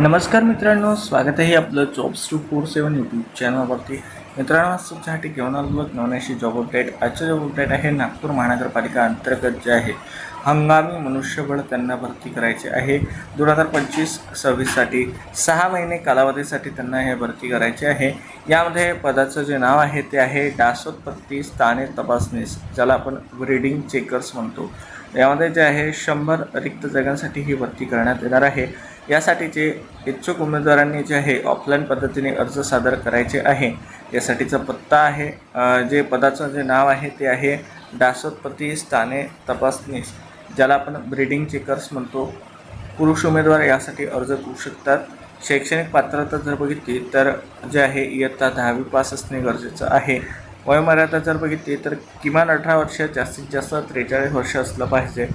नमस्कार मित्रांनो स्वागत आहे आपलं jobs two four seven YouTube चॅनलवरती मित्रांनो आज तुमच्यासाठी घेऊन आलो नवण्याशी जॉब अपडेट आजचं जॉब अपडेट आहे नागपूर महानगरपालिका अंतर्गत जे आहे हंगामी मनुष्यबळ त्यांना भरती करायचे आहे. दोन हजार पंचवीस सव्वीससाठी सहा महिने कालावधीसाठी त्यांना हे भरती करायचे आहे. यामध्ये पदाचं जे नाव आहे ते आहे डासोत्पत्ती स्थाने तपासणीस ज्याला आपण ब्रीडिंग चेकर्स म्हणतो. यामध्ये जे आहे शंभर रिक्त जागांसाठी ही भरती करण्यात येणार आहे. यासाठीचे इच्छुक उमेदवारांनी जे आहे ऑफलाईन पद्धतीने अर्ज सादर करायचे आहे यासाठीचा पत्ता आहे जे पदाचं जे नाव आहे ते आहे डासोत्पत्ती स्थाने तपासनीस ज्याला आपण ब्रीडिंग चेकर्स म्हणतो. पुरुष उमेदवार यासाठी अर्ज करू शकतात. शैक्षणिक पात्रता जर बघितली तर जे आहे इयत्ता दहावी पास असणे गरजेचं आहे. वयोमर्यादा जर बघितली तर किमान अठरा वर्ष जास्तीत जास्त त्रेचाळीस वर्ष असलं पाहिजे.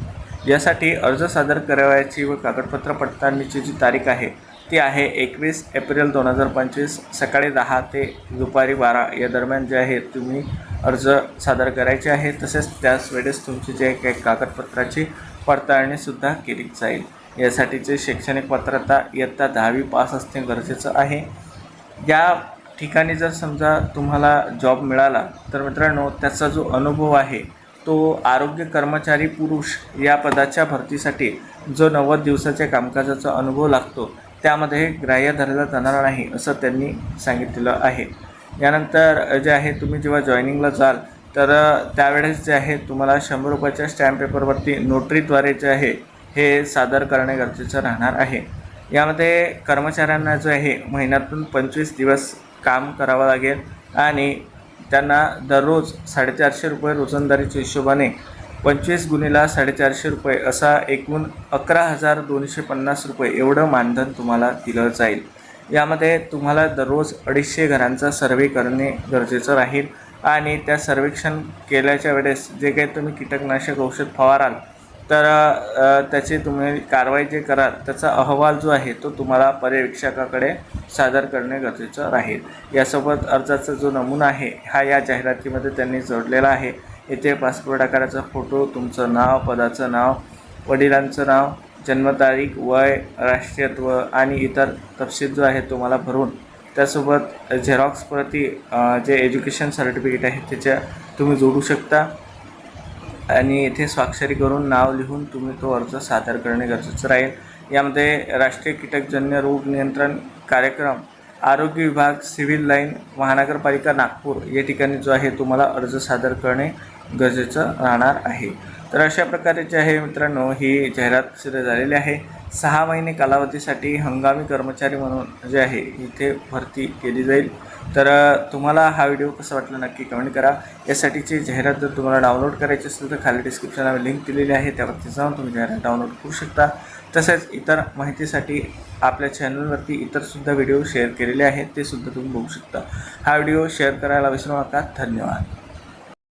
यासाठी अर्ज सादर करावयाची व कागदपत्र पडताळणीची जी तारीख आहे ती आहे एकवीस एप्रिल दोन हजार पंचवीस सकाळी दहा ते दुपारी बारा. या दरम्यान जे आहे तुम्ही अर्ज सादर करायचे आहे तसेच त्याच वेळेस तुमची जे काही कागदपत्राची पडताळणीसुद्धा केली जाईल. यासाठीचे शैक्षणिक पात्रता इयत्ता दहावी पास असणे गरजेचं आहे. या ठिकाणी जर समजा तुम्हाला जॉब मिळाला तर मित्रांनो त्याचा जो अनुभव आहे तो आरोग्य कर्मचारी पुरुष या पदाच्या भरतीसाठी जो नव्वद दिवसाच्या कामकाजाचा अनुभव लागतो त्यामध्ये ग्राह्य धरला जाणार नाही असं त्यांनी सांगितलेलं आहे. यानंतर जे आहे तुम्ही जेव्हा जॉईनिंगला जाल तर त्यावेळेस जे आहे तुम्हाला शंभर रुपयाच्या स्टॅम्प पेपरवरती नोटरीद्वारे जे आहे हे सादर करणे गरजेचं राहणार आहे. यामध्ये कर्मचाऱ्यांना जे आहे महिन्यातून पंचवीस दिवस काम करावं लागेल आणि त्यांना दररोज साडेचारशे रुपये रोजंदारीच्या हिशोबाने पंचवीस गुणीला साडेचारशे रुपये असा एकूण अकरा हजार दोनशे पन्नास रुपये एवढं मानधन तुम्हाला दिलं जाईल. यामध्ये तुम्हाला दररोज अडीचशे घरांचा सर्वे करणे गरजेचं राहील आणि त्या सर्वेक्षण केल्याच्या वेळेस जे काही तुम्ही कीटकनाशक औषध फवाराल तर त्याची तुम्ही कारवाई जे कराल त्याचा अहवाल जो आहे तो तुम्हाला पर्यवेक्षकाकडे सादर करणे गरजेचं राहील. यासोबत अर्जाचा जो नमुना आहे हा या जाहिरातीमध्ये त्यांनी जोडलेला आहे. येथे पासपोर्ट आकाराचा फोटो तुमचं नाव पदाचं नाव वडिलांचं नाव जन्मतारीख वय राष्ट्रीयत्व आणि इतर तपशील जो आहे तुम्हाला भरून. त्यासोबत झेरॉक्स प्रती जे एज्युकेशन सर्टिफिकेट आहे त्याच्या तुम्ही जोडू शकता. आणि येथे स्वाक्षरी करून नाव लिहून तुम्ही तो अर्ज सादर करणे गरजेचं राहील. यामध्ये राष्ट्रीय कीटकजन्य रोग नियंत्रण कार्यक्रम आरोग्य विभाग सिव्हिल लाईन महानगरपालिका नागपूर या ठिकाणी जो आहे तुम्हाला अर्ज सादर करणे गरजेचं राहणार आहे. तर अशा प्रकारे जे आहे मित्रांनो ही जाहिरात प्रसिद्ध झालेली आहे. सहा महिने कालावधीसाठी हंगामी कर्मचारी म्हणून जे आहे इथे भरती केली जाईल. तर तुम्हाला हा व्हिडिओ कसा वाटला नक्की कमेंट करा. यासाठीची जाहिरात जर तुम्हाला डाउनलोड करायची असेल तर खाली डिस्क्रिप्शनला लिंक दिलेली आहे. त्यावरती जाऊन तुम्ही जाहिरात डाउनलोड करू शकता. तसेच इतर माहितीसाठी आपल्या चॅनलवरती इतरसुद्धा व्हिडिओ शेअर केलेले आहेत. ते सुद्धा तुम्ही बघू शकता. हा व्हिडिओ शेअर करायला विसरू नका. धन्यवाद.